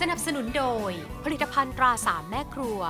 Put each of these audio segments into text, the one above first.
สนับสนุนโดยผลิตภัณฑ์ตราสามแม่ครัว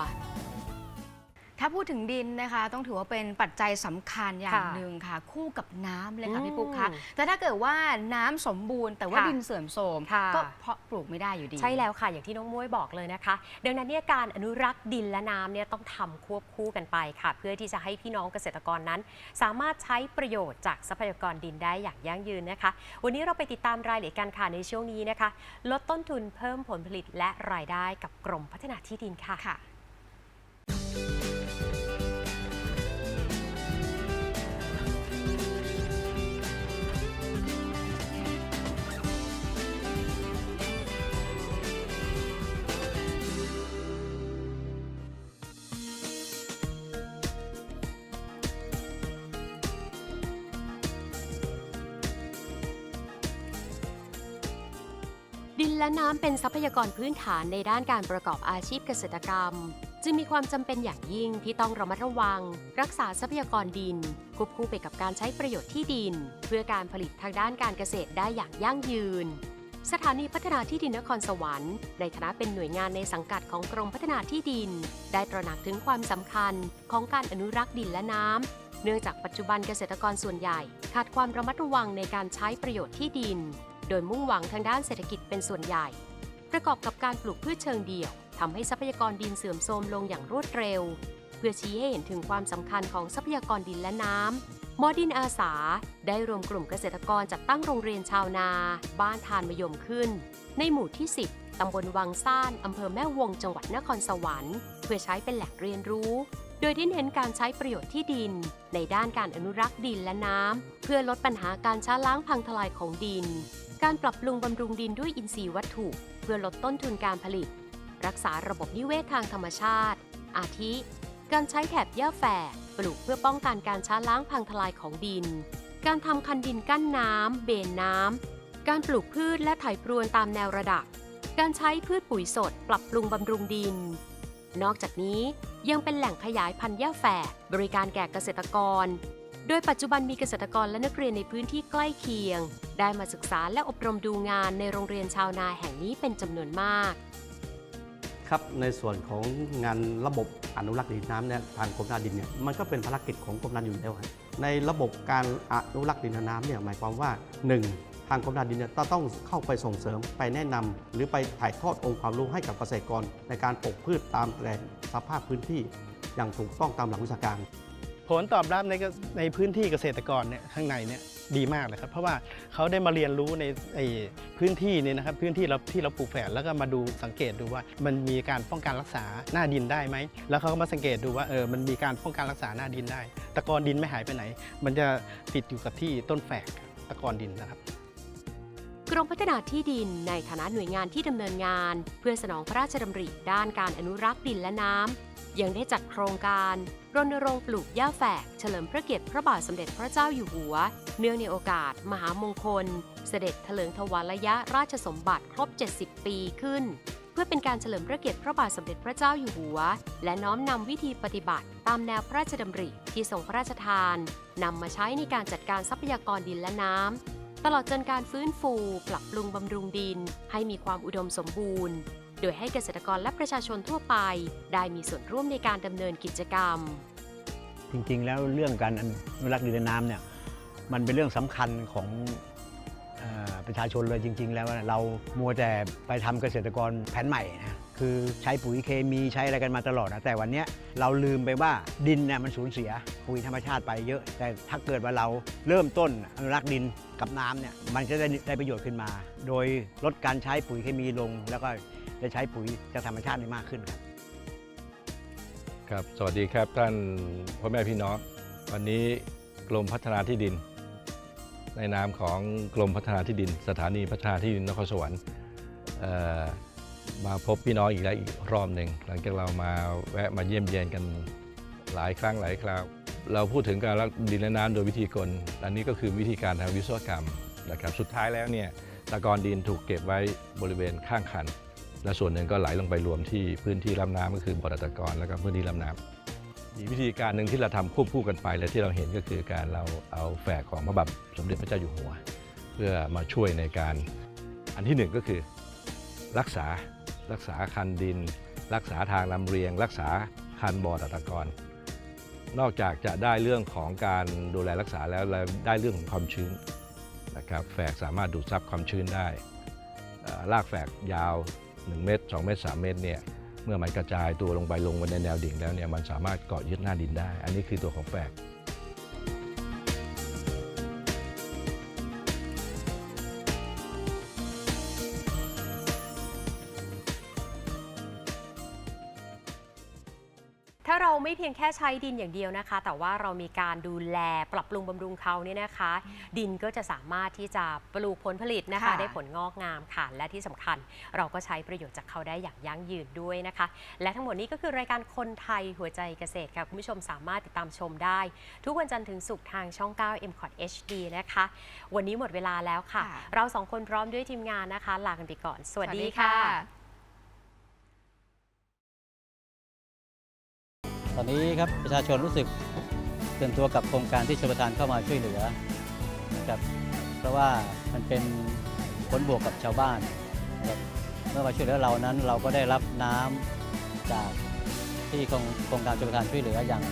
ถ้าพูดถึงดินนะคะ ต้องถือว่าเป็นปัจจัยสำคัญอย่างค่ะหนึ่งค่ะ คู่กับน้ำเลยค่ะอืมพี่ปุ๊กคะแต่ถ้าเกิดว่าน้ำสมบูรณ์แต่ว่าค่ะดินเสื่อมโทรมค่ะ ก็เพาะปลูกไม่ได้อยู่ดี ใช่แล้วค่ะอย่างที่น้องมุ้ยบอกเลยนะคะ ดังนั้นเนี่ยการอนุรักษ์ดินและน้ำเนี่ยต้องทำควบคู่กันไปค่ะ เพื่อที่จะให้พี่น้องเกษตรกรนั้น สามารถใช้ประโยชน์จากทรัพยากรดินได้อย่างยั่งยืนนะคะ วันนี้เราไปติดตามรายละเอียดกันค่ะในช่วงนี้นะคะ ลดต้นทุนเพิ่มผลผลิตและรายได้กับกรมพัฒนาที่ดินค่ะ ค่ะ ดินและน้ำเป็นทรัพยากรพื้นฐานในด้านการประกอบอาชีพเกษตรกรรม จึงมีความจำเป็นอย่างยิ่งที่ต้องระมัดระวัง รักษาทรัพยากรดินควบคู่ไปกับการใช้ประโยชน์ที่ดิน เพื่อการผลิตทางด้านการเกษตรได้อย่างยั่งยืน สถานีพัฒนาที่ดินนครสวรรค์ในฐานะเป็นหน่วยงานในสังกัดของกรมพัฒนาที่ดิน ได้ตระหนักถึงความสำคัญของการอนุรักษ์ดินและน้ำเนื่องจากปัจจุบันเกษตรกรส่วนใหญ่ ขาดความระมัดระวังในการใช้ประโยชน์ที่ดิน โดยมุ่งหวังทางด้านเศรษฐกิจเป็นส่วนใหญ่ ประกอบกับการปลูกพืชเชิงเดี่ยวทำให้ทรัพยากรดินเสื่อมโทรมลงอย่างรวดเร็ว เพื่อชี้ให้เห็นถึงความสำคัญของทรัพยากรดินและน้ำหมอดินอาสา ได้รวมกลุ่มเกษตรกรจัดตั้งโรงเรียนชาวนา บ้านทานมยมขึ้น ในหมู่ที่ 10ตำบลวังซ่านอำเภอแม่วงจังหวัดนครสวรรค์ เพื่อใช้เป็นแหล่งเรียนรู้ โดยที่เน้นการใช้ประโยชน์ที่ดิน ในด้านการอนุรักษ์ดินและน้ำ เพื่อลดปัญหาการช้าล้างพังทลายของดิน การปรับปรุงบำรุงดินด้วยอินทรีย์วัตถุ เพื่อลดต้นทุนการผลิต รักษาระบบนิเวศทางธรรมชาติ อาทิ การใช้แถบหญ้าแฝกปลูกเพื่อป้องกันการช้าล้างพังทลายของดิน การทำคันดินกั้นน้ำเบนน้ำ การปลูกพืชและไถพรวนตามแนวระดับ การใช้พืชปุ๋ยสด ปรับปรุงบำรุงดิน นอกจากนี้ยังเป็นแหล่งขยายพันธุ์หญ้าแฝกบริการแก่เกษตรกร โดยปัจจุบันมีเกษตรกรและนักเรียนในพื้นที่ใกล้เคียง ได้มาศึกษาและอบรมดูงานในโรงเรียนชาวนาแห่งนี้เป็นจำนวนมาก ครับในส่วนของงานระบบอนุรักษ์ดินน้ำเนี่ยทางกรมนาดินเนี่ยมันก็เป็นภารกิจของกรมนาดินอยู่แล้วในระบบการอนุรักษ์ดินน้ำเนี่ยหมายความว่า 1. ทางกรมนาดินเนี่ยต้องเข้าไปส่งเสริมไปแนะนำหรือไปถ่ายทอดองค์ความรู้ให้กับเกษตรกร ในการปลูกพืชตามแหล่งสภาพพื้นที่ อย่างถูกต้องตามหลักวิชาการ ผลตอบรับในในพื้นที่เกษตรกรเนี่ยข้างในเนี่ยดีมากเลยครับเพราะว่าเขาได้มาเรียนรู้ในไอ้พื้นที่นี่นะครับพื้นที่เราที่เราปลูกแฝดแล้วก็มาดูสังเกตดูว่า มันมีการป้องกันรักษาหน้าดินได้ไหมแล้วเขาก็มาสังเกตดูว่าเออมันมีการป้องกันรักษาหน้าดินได้ ตะกอนดินไม่หายไปไหน มันจะติดอยู่กับที่ต้นแฝกตะกอนดินนะครับ รมพัฒนาที่ดินในฐานะหน่วยงานที่ดำเนินงาน เพื่อสนองพระราชดำริด้านการอนุรักษ์ดินและน้ำ ยังได้จัดโครงการรณรงค์ปลูกหญ้าแฝก เฉลิมพระเกียรติพระบาทสมเด็จพระเจ้าอยู่หัว เนื่องในโอกาส มหามงคล เสด็จเถลิงถวายระยะราชสมบัติครบ 70 ปีขึ้น เพื่อเป็นการเฉลิมพระเกียรติพระบาทสมเด็จพระเจ้าอยู่หัว และน้อมนำวิธีปฏิบัติ ตามแนวพระราชดำริที่ทรงพระราชทานนำมาใช้ในการจัดการทรัพยากรดินและน้ำ ตลอดจนการฟื้นฟู ปรับปรุงบำรุงดิน ให้มีความอุดมสมบูรณ์ โดยให้เกษตรกรและประชาชนทั่วไป ได้มีส่วนร่วมในการดำเนินกิจกรรม จริงๆ แล้วเรื่องการอนุรักษ์ดินน้ำเนี่ยมันเป็นเรื่องสำคัญของประชาชนเลยจริง ๆ แล้วเรามัวแต่ไปทำเกษตรกรแผนใหม่นะ คือใช้ปุ๋ยเคมีใช้อะไรกันมาตลอดนะแต่วันนี้เราลืมไปว่าดินเนี่ยมันสูญเสียปุ๋ยธรรมชาติไปเยอะ แต่ถ้าเกิดว่าเราเริ่มต้นอนุรักษ์ดินกับน้ำเนี่ยมันจะได้ได้ประโยชน์ขึ้นมา โดยลดการใช้ปุ๋ยเคมีลง แล้วก็จะใช้ปุ๋ยจากธรรมชาติได้มากขึ้นครับครับ สวัสดีครับท่านพ่อแม่พี่น้อง วันนี้กรมพัฒนาที่ดิน ในนามของกรมพัฒนาที่ดิน สถานีพัฒนาที่ดินนครสวรรค์ มาพบพี่น้องอีกแล้วอีกรอบหนึ่งหลังจากเรามาแวะมาเยี่ยมเยียนกันหลายครั้งหลายคราว เราพูดถึงการรักดินและน้ำโดยวิธีกล อันนี้ก็คือวิธีการทางวิศวกรรมนะครับสุดท้ายแล้วเนี่ยตะกอนดินถูกเก็บไว้บริเวณข้างคัน และส่วนหนึ่งก็ไหลลงไปรวมที่พื้นที่ลำน้ำก็คือบ่อตะกอนแล้วก็พื้นที่ลำน้ำอีกวิธีการหนึ่งที่เราทำควบคู่กันไปและที่เราเห็นก็คือการเราเอาแฝกของพระบาทสมเด็จพระเจ้าอยู่หัว เพื่อมาช่วยในการอันที่หนึ่งก็คือรักษา รักษาคันดิน รักษาทางลำเรียง รักษาคันบ่อตะตะกอนนอกจากจะได้เรื่องของการดูแลรักษาแล้วเราได้เรื่องของความชื้นนะครับแฝกสามารถดูดซับความชื้นได้รากแฝกยาว 1 เมตร 2 เมตร 3 เมตรเนี่ยเมื่อมันกระจายตัวลงไปลงบนในแนวดิ่งแล้วเนี่ยมันสามารถเกาะยึดหน้าดินได้ อันนี้คือตัวของแฝก เราไม่เพียงแค่ใช้ดินอย่างเดียวนะคะ แต่ว่าเรามีการดูแลปรับปรุงบำรุงเขาเนี่ยนะคะ ดินก็จะสามารถที่จะปลูกผลผลิตนะคะ ค่ะ ได้ผลงอกงามค่ะและที่สำคัญ เราก็ใช้ประโยชน์จากเขาได้อย่างยั่งยืนด้วยนะคะ และทั้งหมดนี้ก็คือรายการคนไทยหัวใจเกษตรค่ะ คุณผู้ชมสามารถติดตามชมได้ ทุกวันจันทร์ถึงศุกร์ทางช่อง 9 m c o t HD นะคะ วันนี้หมดเวลาแล้วค่ะ ค่ะ เราสองคนพร้อมด้วยทีมงานนะคะ ลากันไปก่อน สวัสดีค่ะ ตอนนี้ครับประชาชนรู้สึกตื่นตัวกับโครงการที่ชลประทานเข้ามาช่วยเหลือนะครับเพราะว่ามันเป็นผลบวกกับชาวบ้านนะครับเมื่อมาช่วยเหลือเรานั้นเราก็ได้รับน้ำจากที่โครงโครงการชลประทานช่วยเหลืออย่าง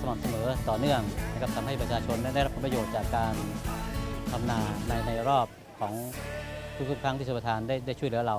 สม่ำเสมอต่อเนื่องนะครับทำให้ประชาชนได้รับผลประโยชน์จากการทำนาในในรอบของทุกๆครั้งที่ชลประทานได้ได้ช่วยเหลือเรา